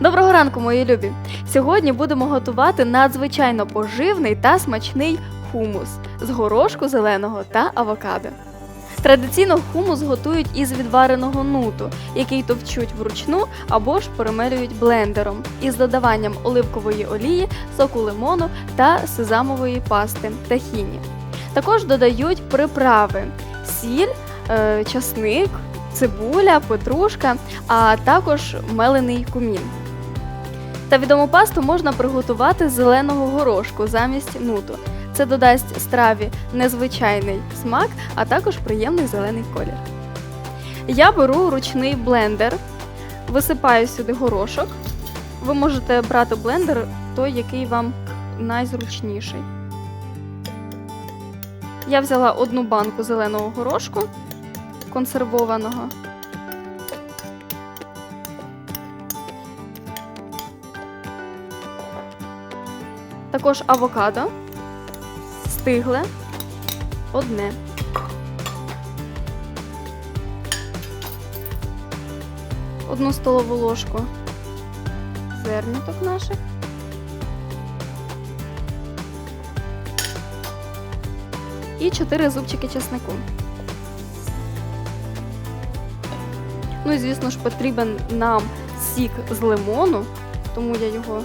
Доброго ранку, мої любі! Сьогодні будемо готувати надзвичайно поживний та смачний хумус з горошку зеленого та авокадо. Традиційно хумус готують із відвареного нуту, який товчуть вручну або ж перемелюють блендером із додаванням оливкової олії, соку лимону та сезамової пасти тахіні. Також додають приправи: сіль, е, часник, цибуля, петрушка, а також мелений кумін. Та відому пасту можна приготувати з зеленого горошку замість нуту. Це додасть страві незвичайний смак, а також приємний зелений колір. Я беру ручний блендер, висипаю сюди горошок. Ви можете брати блендер той, який вам найзручніший. Я взяла одну банку зеленого горошку консервованого. Також авокадо стигле одне. Одну столову ложку зерняток наших. І 4 зубчики чеснику. Ну і звісно ж потрібен нам сік з лимону, тому я його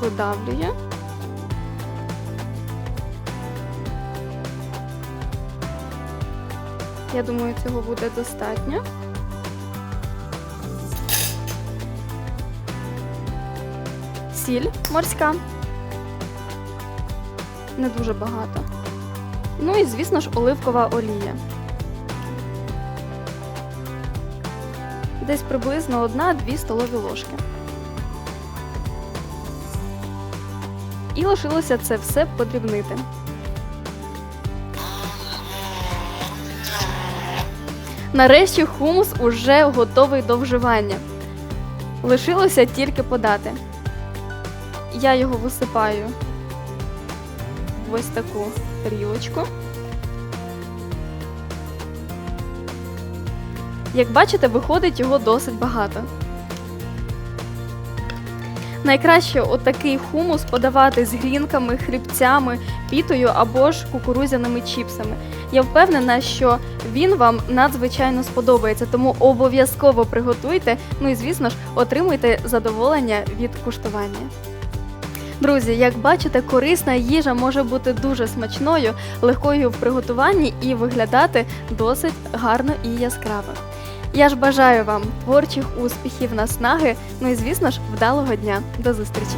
видавлюю. Я думаю, цього буде достатньо. Сіль морська. Не дуже багато. Ну і, звісно ж, оливкова олія. Десь приблизно 1-2 столові ложки. І лишилося це все подрібнити. Нарешті хумус уже готовий до вживання. Лишилося тільки подати. Я його висипаю в ось таку тарілочку. Як бачите, виходить його досить багато. Найкраще отакий хумус подавати з грінками, хлібцями, пітою або ж кукурузяними чіпсами. Я впевнена, що він вам надзвичайно сподобається, тому обов'язково приготуйте. Ну і звісно ж, отримуйте задоволення від куштування. Друзі, як бачите, корисна їжа може бути дуже смачною, легкою в приготуванні і виглядати досить гарно і яскраво. Я ж бажаю вам творчих успіхів, наснаги, ну і звісно ж, вдалого дня. До зустрічі!